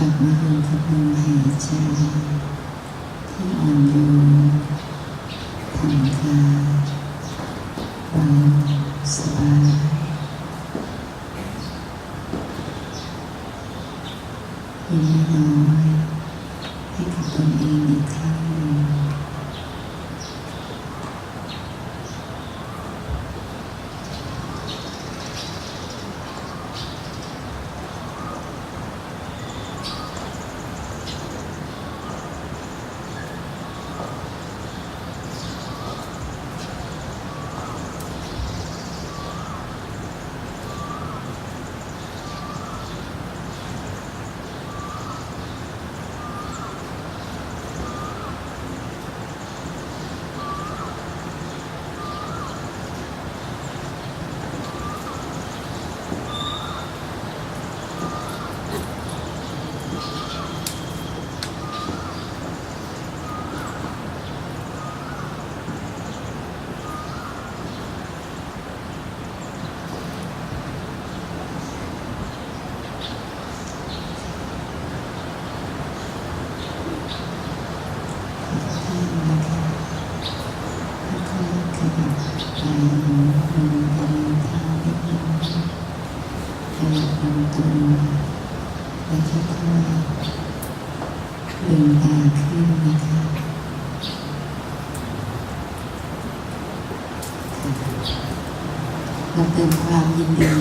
ลับมาอยู่กับลมหายใจที่อ่อนโยนผ่อนคลายเบาสบายยิ้มน้อยๆให้กับตนเองอีกครั้งหนึ่ง ท่านนะคะค่อยๆขยับไปหมุนหมุนบริเวณเท้าเล็กน้อยขยับลำตัวและค่อยๆลืมตาขึ้นนะคะ เราเติมความยินดี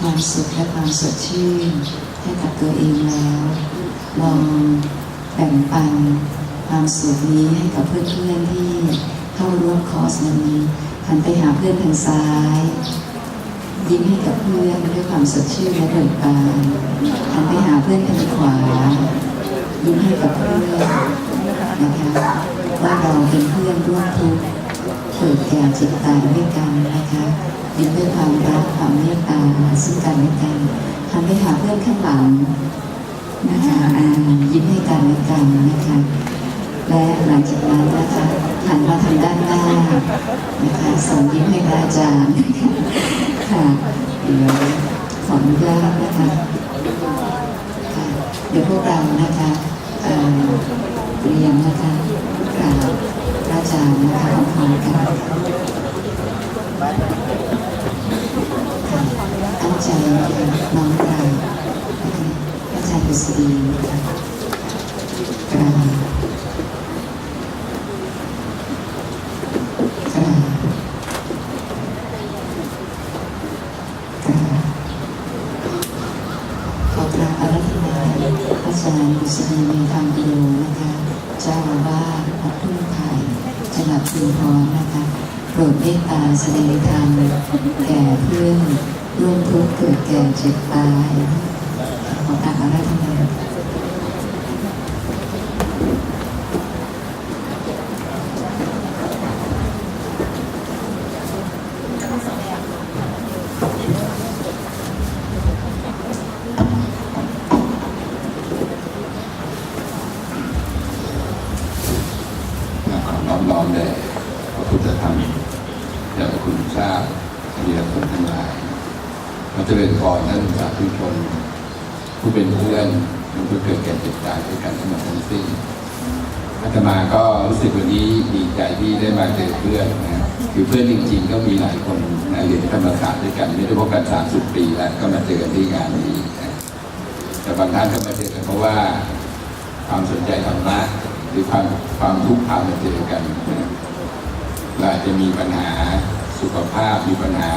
ความสุขและความสดชื่น ให้กับตัวเองแล้ว ลองแบ่งปันความสุขนี้ให้กับเพื่อนๆที่เข้าร่วมคอร์สนนี้หันไปหาเพื่อนทางซ้าย ยิ้มให้กับเพื่อนด้วยความสดชื่นและเบิกบานหันไปหาเพื่อนทางขวา ยิ้มให้กับเพื่อนนะคะว่าเราเป็นเพื่อนร่วมทุกข์ เกิดแก่จ็บตาด้วยกันนะคะยิ้มด้วยความรักความเมตตาซึ่งกันและกันหันไปหาเพื่อนข้างหลังนะคะยิ้มให้กันและกันนะคะและหลังจากนั้นนะคะหันมาทางด้านหน้านะคะส่งยิ้มให้พระอาจารย์ค่ะเดี๋ยวขออนุญาตนะคะค่ะเดี๋ยวพวกเรานะคะเรียมนะคะกราบพ ระอาจารย์นะคะขอบคุณค่ะตั้งใจนะคะน้อมกราบนะคะพรอาจารย์ดุษฎีค่ะกราบ กราบกราบขอกราบอารัธนาอาจารย์บุษณีมีธรรมปิโยนะคะ เจ้าอาวาสวัดทุ่งไผ่จังหวัดชุมพรนะคะ โปรดเมตตาแสดงธรรมแก่เพื่อนร่วมทุกข์เกิด แก่เจ็บตายขอกราบอารัธนา ขอน้อมน้อมแด่พระพุทธธรรมแด่พระคุณเจ้าเรียคนทั้งหลายมาเจริญพรท่านสาธุชน ผู้เป็นเพื่อนผู้เกิดแก่เจ็บตายด้วยกันทั้งหมดทั้งสิ้นอาตมาก็รู้สึกวันนี้ดีใจที่ได้มาเจอเพื่อนนะคือเพื่อนจริง ๆ ก็มีหลายคนนะเรียนธรรมศาสตร์ด้วยกันไม่ได้พบกันสามสิบปีแล้วก็มาเจอกันที่งานนี้นะแต่บางท่านก็มาเจอกันเพราะว่าความสนใจธรรมะหรือความความทุกข์พามาเจอกันเราอาจจะมีปัญหาสุขภาพมีปัญหา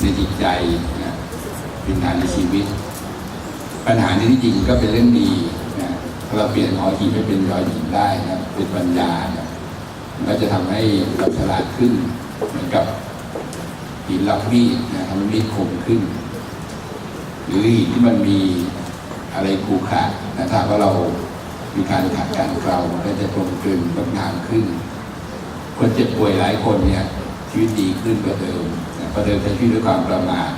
ในจิตใจนะปัญหาในชีวิต ปัญหาในที่จริงก็เป็นเรื่องดีนะเราเปลี่ยนหอหินให้เป็นรอยหินได้นะเป็นปัญญานะมันก็จะทำให้เราฉลาดขึ้น เหมือนกับหินรับมีดนะทำให้มีดคมขึ้น หรือหินที่มันมีอะไรขูขระนะถ้าว่าเรามีการขัดการเกลามันก็จะตรงกลืนงดงามขึ้น คนเจ็บป่วยหลายคนเนี่ยชีวิตดีขึ้นกว่าเดิมนะเพราะเดิมใช้ชีวิตด้วยความประมาท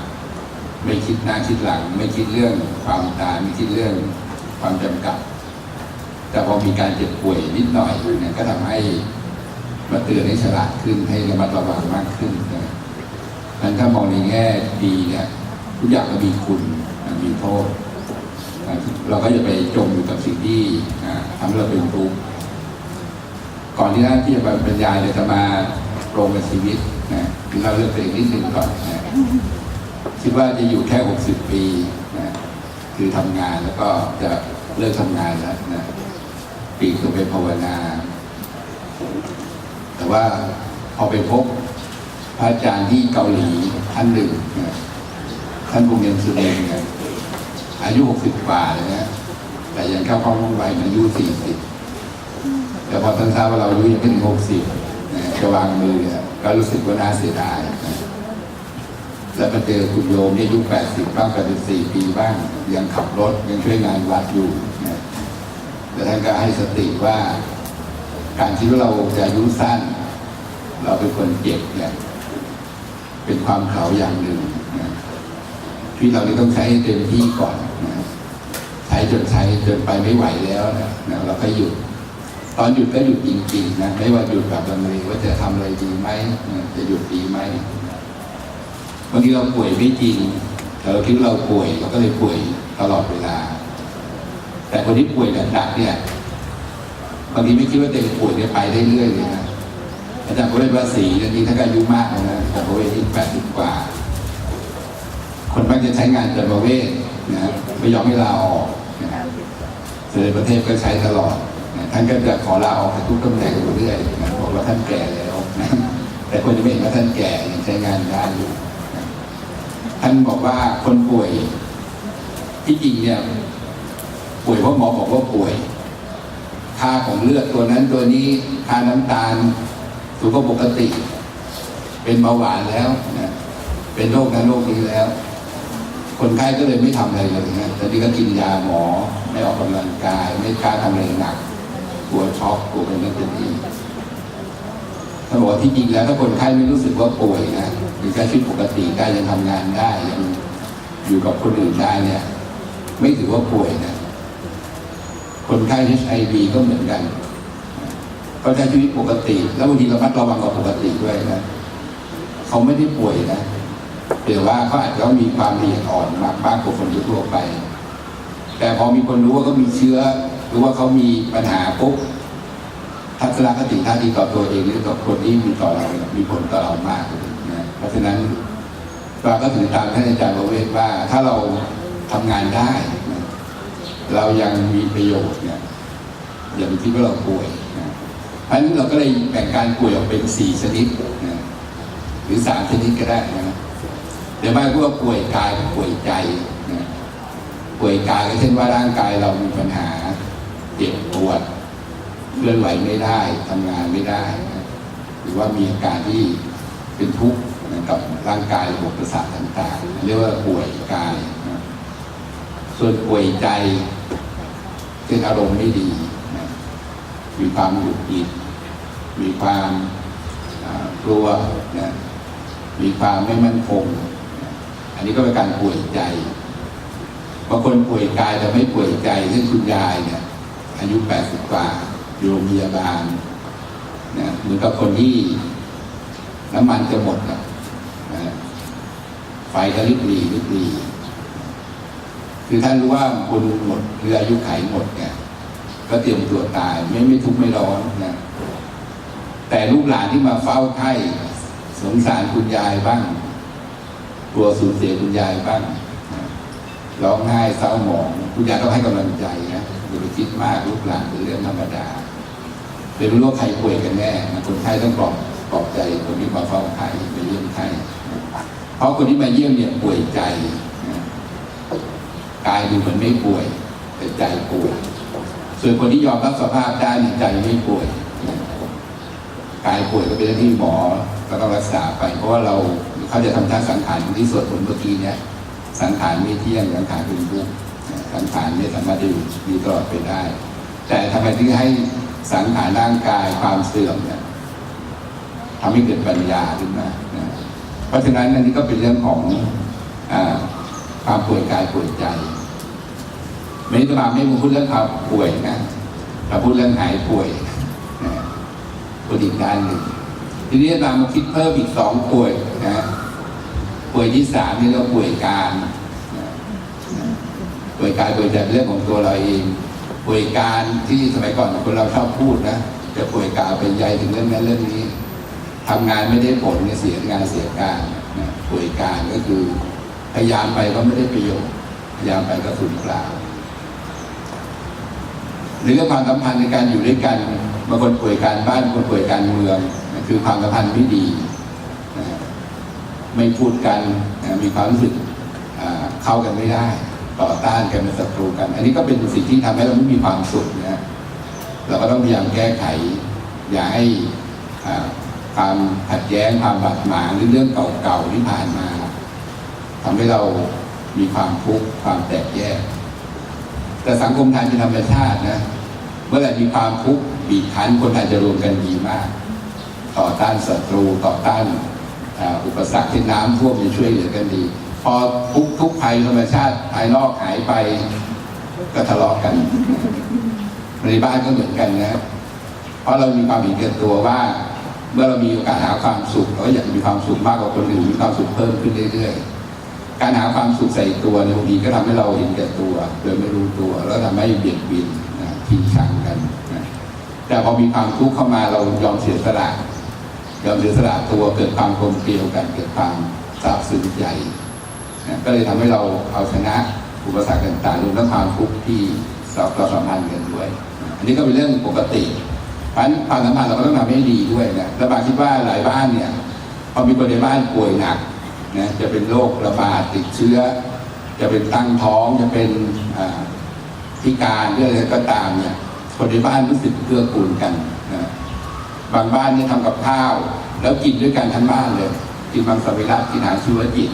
ไม่คิดหน้าคิดหลัง ไม่คิดเรื่องความตายไม่คิดเรื่องความจำกัด แต่พอมีการเจ็บป่วยนิดหน่อยเนี่ยก็ทำให้มาเตือนให้ฉลาดขึ้นให้ระมัดระวังมากขึ้นนะนั้นถ้ามองในแง่ดีเนี่ยทุกอย่างก็มีคุณมีโทษเราก็จะไปจมอยู่กับสิ่งที่ทำให้เราเป็นทุกข์ก่อนที่นั้นที่จะบรรยายเนี่ยจะมาโปรงกับชีวิตนะคือเราเลือกตัวเองนิดหนึ่งก่อนนะ คิดว่าจะอยู่แค่หกสิบปีนะคือทำงานแล้วก็จะเลิกทำงานแล้วนะปีกตัวไปภาวนา แต่ว่าพอไปพบพระอาจารย์ที่เกาหลีท่านหนึ่งนะท่านบุญเงินสุเดงนี่ยอายุหกสิบกว่าเลยนะแต่ยังเข้าข้าห้องไวอายุสี่สิบแต่พอท่านทราบว่าเราอายุยังไม่ถึงหกสิบนะจะวางมือก็รู้สึกว่าน่าเสียดายนะ แล้วมาเจอคุณโยมเนี่ยอายุแปดสิบบ้างแปดสิบสี่ปีบ้าง ยังขับรถยังช่วยงานวัดอยู่นะแต่ท่านก็ให้สติว่า การที่เราจะอายุสั้น เราเป็นคนเจ็บเนี่ยเป็นความเขาอย่างหนึ่งนะที่เราต้องใช้เต็มที่ก่อนนะใช้จนใช้จนไปไม่ไหวแล้วนะนะเราก็หยุด ตอนหยุดก็หยุดจริงๆนะไม่ว่าหยุดแบบลังเลว่าจะทำอะไรดีไหมจะหยุดดีไหม บางทีเราป่วยไม่จริงแต่เราคิดว่าเราป่วยเราก็เลยป่วยตลอดเวลา แต่คนที่ป่วยหนักๆเนี่ยบางทีไม่คิดว่าตัวเองป่วยเนี่ยไปได้เรื่อยเลยนะอาจารย์โคเรศภาษีตอนนี้ท่านก็อายุมากแล้วนะแต่โคเรศที่แปดสิบกว่า คนมักจะใช้งานเกินประเวทนะไม่ยอมให้ลาออกนะเสด็จประเทศก็ใช้ตลอดนะท่านก็จะขอลาออกจากทุกตำแหน่งอยู่เรื่อยนะบอกว่าท่านแก่แล้วนะแต่คนจะไม่เห็นว่าท่านแก่ยังใช้งานได้อยู่ ท่านบอกว่าคนป่วยที่จริงเนี่ยป่วยเพราะหมอบอกว่าป่วย ค่าของเลือดตัวนั้นตัวนี้ค่าน้ำตาลสูงกว่าปกติ เป็นเบาหวานแล้วนะเป็นโรคนั้นโรคนี้แล้ว คนไข้ก็เลยไม่ทำอะไรเลยนะต่นี่ก็กินยาหมอไม่ออกกำลังกาย ไม่กล้าทำอะไรหนักกลัวช็อกกลัวเป็นเนั่นเป็น นี่ถ้าบอกว่าที่จริงแล้วถ้าคนไข้ไม่รู้สึกว่าป่วยนะหรือใช้ชีวิตปกติได้ยังทำงานได้ยังอยู่กับคนอื่นได้เนี่ย ไม่ถือว่าป่วยนะ คนไข้ HIV ก็เหมือนกันเขาใช้ชีวิตปกติ แล้วบางทีเระมัดระวังกว่าปกติด้วยนะเขาไม่ได้ป่วยนะแต่ว่าเขาอาจจะมีความละเอียดอ่อนมากมากกว่าคนทั่วไป แต่พอมีคนรู้ว่าเขามีเชื้อ หรือว่าเขามีปัญหาปุ๊บ ทัศนคติท่าทีต่อตัวเองหรือต่อคนที่มีต่อเรามีผลต่อเรามากนะเพราะฉะนั้นเราก็ถือตามท่านอาจารย์ประเวศว่า ถ้าเราทำงานได้นะเรายังมีประโยชน์เนี่ยอย่าไปคิดว่าเราป่วยนะเพราะฉะนั้นเราก็เลยแบ่งการป่วยออกเป็นสี่ชนิดนะหรือสามชนิดก็ได้นะเดี๋ยวไม่พูดว่าป่วยกายป่วยใจนะป่วยกายก็เช่นว่าร่างกายเรามีปัญหาเจ็บปวด เคลื่อนไหวไม่ได้ทำงานไม่ได้นะหรือว่ามีอาการที่เป็นทุกข์กับร่างกายระบบประสาทต่างๆ เรียกว่าป่วยกายนะส่วนป่วยใจเป็นอารมณ์ไม่ดีนะมีความหงุดหงิดมีความกลัวนะมีความไม่มั่นคงนะอันนี้ก็เป็นการป่วยใจบางคนป่วยกายแต่ไม่ป่วยใจเช่นคุณยายเนี่ยอายุแปดสิบกว่า โรงพยาบาลนะหมือกับคนที่น้ำมันจะหมดอะนะไฟก็ริบหรีริบหรีคือท่านรู้ว่าคุณหมดคืออายุไขหมดเนี่ยก็เตรียมตัวตายไม่ไม่ทุกข์ไม่ร้อนนะแต่ลูกหลานที่มาเฝ้าไข้สงสารคุณยายบ้างกลัวสูญเสียคุณยายบ้างร้องไห้เศร้าหมอง คุณยายต้องให้กำลังใจนะอย่าไปคิดมากลูกหลานเป็นเรื่องธรรมดา เป็นรู้ว่าใครป่วยกันแน่คนไข้ต้องปลอบปลอบใจคนที่มาเฝ้าไข้ไปเยี่ยมไข้เพราะคนที่มาเยี่ยมเนี่ยป่วยใจกายดูเหมือนไม่ป่วย แต่ใจป่วยส่วนคนที่ยอมรับสภาพได้ใจไม่ป่วยกายป่วยก็เป็นเรื่องที่หมอก็ต้องรักษาไป เพราะว่าเราเขาจะทำท่าสังขารที่สวดผลเมื่อกี้เนี่ยสังขารไม่เที่ยงสังขารเป็นทุกข์สังขารไม่สามารถจะอยู่มีตลอดไปได้ แต่ทำไมถึงให้ สังขารร่างกายความเสื่อมเนี่ยทำให้เกิดปัญญาขึ้นมาเพราะฉะนั้นอันนี้ก็เป็นเรื่องของอาความป่วยกายป่วยใจไม่ได้มาไม่พูดเรื่องความป่วยนะเราพูดเรื่องหายป่วยนะพูดอีกด้านหนึ่งทีนี้เรามาคิดเพิ่มอีกสองป่วยนะป่วยที่สามนี่เราป่วยการป่วยกายป่วยใจเรื่องของตัวเราเอง ป่วยการที่สมัยก่อนคนเราชอบพูดนะจะป่วยกายเป็นใยถึงเรื่องนั้นเรื่องนี้ทำงานไม่ได้ผลเสียงานเสียการนะป่วยการก็คือพยายามไปก็ไม่ได้ประโยชน์พยายามไปก็สูญเปล่าหรือความสัมพันธ์ในการอยู่ด้วยกันบางคนป่วยการบ้านคนป่วยการเมืองคือความสัมพันธ์ไม่ดี ไม่พูดกันมีความรู้สึกเข้ากันไม่ได้ ต่อต้านกันเป็นศัตรูกัน อันนี้ก็เป็นสิ่งที่ทำให้เราไม่มีความสุขนะเราก็ต้องพยายามแก้ไข อย่าให้ความขัดแย้งความบาดหมางหรือเรื่องเก่าๆที่ผ่านมาทำให้เรามีความทุกข์ความแตกแยก แต่สังคมไทยเป็นธรรมชาตินะเมื่อไหร่มีความทุกข์บีบคั้นคนไทยจะรวมกันดีมาก ต่อต้านศัตรูต่อต้านอุปสรรคที่น้ำท่วมจะช่วยเหลือกันดี พอทุกทุกภัยธรรมชาติภายนอกหายไป ก็ทะเลาะกันในบ้านก็เหมือนกันนะเพราะเรามีความเห็นแก่ตัวว่า เมื่อเรามีโอกาสหาความสุขเราก็อยากมีความสุขมากกว่าคนอื่นมีความสุขเพิ่มขึ้นเรื่อยๆ การหาความสุขใส่ตัวในบางทีก็ทำให้เราเห็นแก่ตัว โดยไม่รู้ตัวแล้วทำให้เบียดเบียนนะทิ้งชังกันนะแต่พอมีความทุกข์เข้ามาเรายอมเสียสละยอมเสียสละตัวเกิดความกลมเกลียวกันเกิดความซาบซึ้งใจ ก็เลยทำให้เราเอาชนะอุปสรรคต่างๆรวมทั้งความทุกข์ที่เราเราสัมพันธ์กันด้วย อันนี้ก็เป็นเรื่องปกติเพราะฉะนั้นความสัมพันธ์เราก็ต้องทำให้ดีด้วยนะและบางคิดว่าหลายบ้านเนี่ยพอมีคนในบ้านป่วยหนักนะจะเป็นโรคระบาดติดเชื้อ จะเป็นตั้งท้องจะเป็นอ่าพิการหรืออะไรก็ตามเนี่ยคนในบ้านรู้สึกเกื้อกูลกันนะบางบ้านเนี่ยทำกับข้าว แล้วกินด้วยกันทั้งบ้านเลย กินบางสวิรัตกินอาหารชีวจิต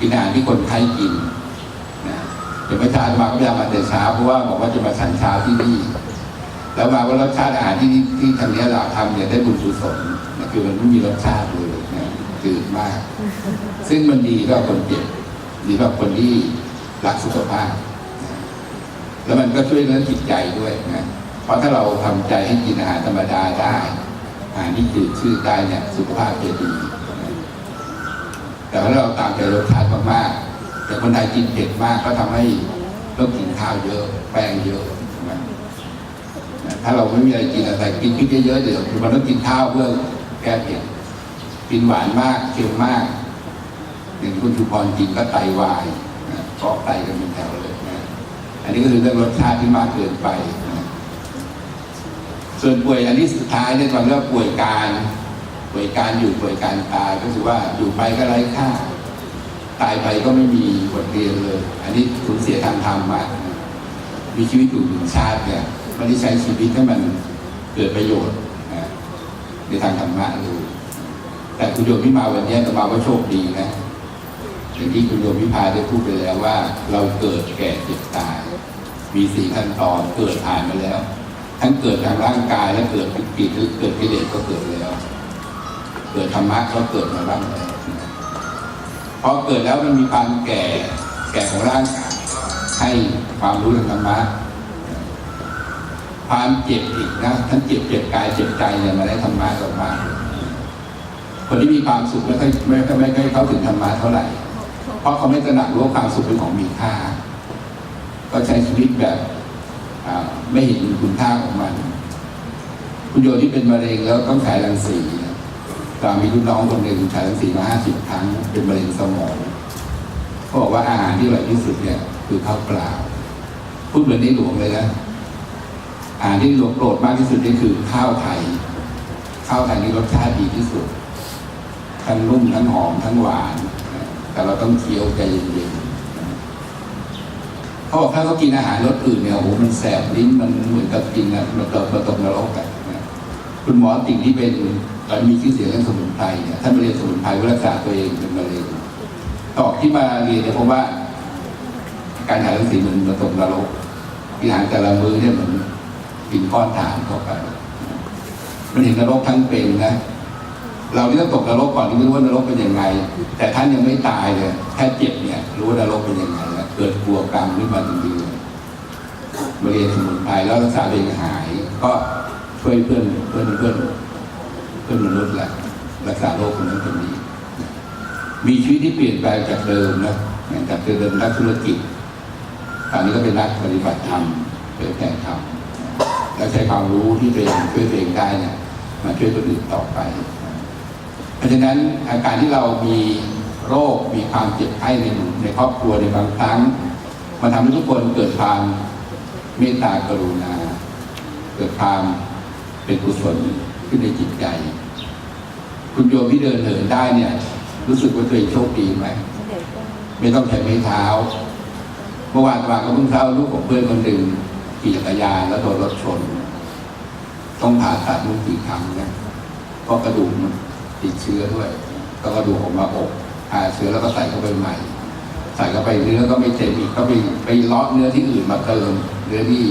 กินอาหารที่คนไข้กินนะเดี๋ยวไม่ทานมาก็พยายามมาแต่เช้าเพราะว่าบอกว่าจะมาฉันเช้าที่นี่ แล้วมาว่ารสชาติอาหารที่ที่ทางนี้เราทำเนี่ยได้บุญกุศลนะคือมันไม่มีรสชาติเลยนะจืดมาก ซึ่งมันดีกับคนเจ็บดีกับคนที่รักสุขภาพนะแล้วมันก็ช่วยเรื่องจิตใจด้วยนะเพราะถ้าเราทำใจให้กินอาหารธรรมดาได้อาหารที่จืดชืดได้เนี่ยสุขภาพจะดี แต่ถ้าเราตามใจรสชาติมากๆแต่คนไทยกินเผ็ดมากก็ทำให้ต้องกินข้าวเยอะ แป้งเยอะถ้าเราไม่มีอะไรกินอะไรกินพริกเยอะๆเดี๋ยวมันต้องกินข้าวเพื่อแก้เผ็ดกินหวานมากเค็มมากอย่างคุณชูพรกินก็ไตวายเกาะไตกันเป็นแถวเลยนะอันนี้ก็คือเรื่องรสชาติที่มากเกินไป ส่วนป่วยอันที่สุดท้ายเนี่ยตอนเรียกว่าป่วยการ ป่วยการอยู่ป่วยการตายก็คือว่าอยู่ไปก็ไร้ค่า ตายไปก็ไม่มีบทเรียนเลย อันนี้สูญเสียทางธรรมมากมีชีวิตอยู่หนึ่งชาติเนี่ยไม่ได้ใช้ชีวิตให้มันเกิดประโยชน์นะในทางธรรมะเลยแต่คุณโยมที่มาวันนี้จะมาว่าโชคดีนะอย่างที่คุณโยมพิพาได้พูดไปแล้วว่า เราเกิดแก่เจ็บตาย มีสี่ขั้นตอนเกิดผ่านมาแล้ว ทั้งเกิดทางร่างกายและเกิดปิดหรือเกิดกิเลสก็เกิดแล้ว กิดธรรมะก็เกิดมาบ้างแล้วนะพอเกิดแล้วมันมีความแก่แก่ของร่างกายให้ความรู้ทางธรรมะความเจ็บอีกนะทั้งเจ็บเจ็บกายเจ็บใจเนี่ยมาได้ธรรมะออกมา คนที่มีความสุขไม่ค่อยไม่ค่อยไม่ค่อยเข้าถึงธรรมะเท่าไหร่ เพราะเขาไม่ตระหนักรู้ว่าความสุขเป็นของมีค่า ก็ใช้ชีวิตแบบไม่เห็นคุณค่าของมัน คุณโยที่เป็นมะเร็งแล้วต้องฉายรังสี นะตามมีรุ่นน้องคนหนึ่งฉายรังสีมาห้าสิบครั้งเป็นมะเร็งสมองเขาบอกว่าอาหารที่อร่อยที่สุดเนี่ย คือข้าวเปล่าพูดเหมือนในหลวงเลยนะอาหารที่หลวงโปรดมากที่สุดนี่คือข้าวไทย ข้าวไทยนี่รสชาติดีที่สุด ทั้งนุ่มทั้งหอมทั้งหวาน แต่เราต้องเคี้ยวใจเย็นๆเขาบอกถ้าเขากินอาหารรสอื่นเนี่ยโอ้โหมันแสบลิ้นมันเหมือนกับกินนะมันเกิดมาตกนรกอะนะคุณหมอติ่งที่เป็น ตอนมีชื่อเสียงเรื่องสมุนไพรเนี่ยท่านมาเรียนสมุนไพรเพื่อรักษาตัวเองเป็นมะเร็งตอบที่มาเรียนเนี่ยเพราะว่า การหารังสีเหมือนมาตกนรกกินอาหารแต่ละมือเนี่ยเหมือนกินก้อนถ่านเข้าไปมันเห็นนรกทั้งเป็นนะเราที่ต้องตกนรกก่อนที่ไม่รู้ว่านรกเป็นยังไง แต่ท่านยังไม่ตายเลยแค่เจ็บเนี่ย รู้ว่านรกเป็นยังไงแล้วเกิดกลัวกรรมขึ้นมาจริงๆมาเรียนสมุนไพรแล้วรักษาเองหาย ก็ช่วยเพื่อนเพื่อนเพื่อน เพื่อนมนุษย์แหละรักษาโรคคนนั้นคนนี้ มีชีวิตที่เปลี่ยนแปลงจากเดิมนะจากเดิมนักธุรกิจตอนนี้ก็เป็นนักปฏิบัติธรรมเผยแผ่ธรรมแล้วใช้ความรู้ที่ตัวเองช่วยตัวเองได้เนี่ยมาช่วยคนอื่นต่อไป เพราะฉะนั้นอาการที่เรามีโรคมีความเจ็บไข้ในในครอบครัวในบางครั้งมันทำให้ทุกคนเกิดความเมตตากรุณา เกิดความเป็นกุศลขึ้นในจิตใจ คุณโยมที่เดินเหินได้เนี่ย รู้สึกว่าตัวเองโชคดีไหมไม่ต้องใช้ไม้เท้า เมื่อวานวานก็เพิ่งเท้าลูกของเพื่อนคนหนึ่งขี่จักรยานแล้วโดนรถชน ต้องผ่าตัดมือกี่ครั้งนะเพราะกระดูกมันติดเชื้อด้วยก็กระดูกออกมาอกหาเชื้อแล้วก็ใส่เข้าไปใหม่ ใส่เข้าไปเนื้อก็ไม่เต็มอีกก็ไปไปเลาะเนื้อที่อื่นมาเติมเนื้อที่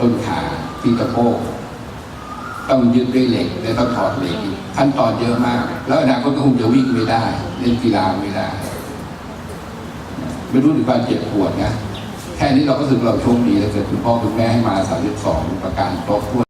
ต้นขาที่ตะโพก ต้องยึดด้วยเหล็กและต้องถอดเหล็กขั้นตอนเยอะมาก แล้วอนาคตก็คงจะวิ่งไม่ได้เล่นกีฬาไม่ได้ ไม่รู้ถึงความเจ็บปวดนะแค่นี้เราก็รู้สึกเราโชคดีแล้วเกิดคุณพ่อคุณแม่ให้มา32ประการครบถ้วน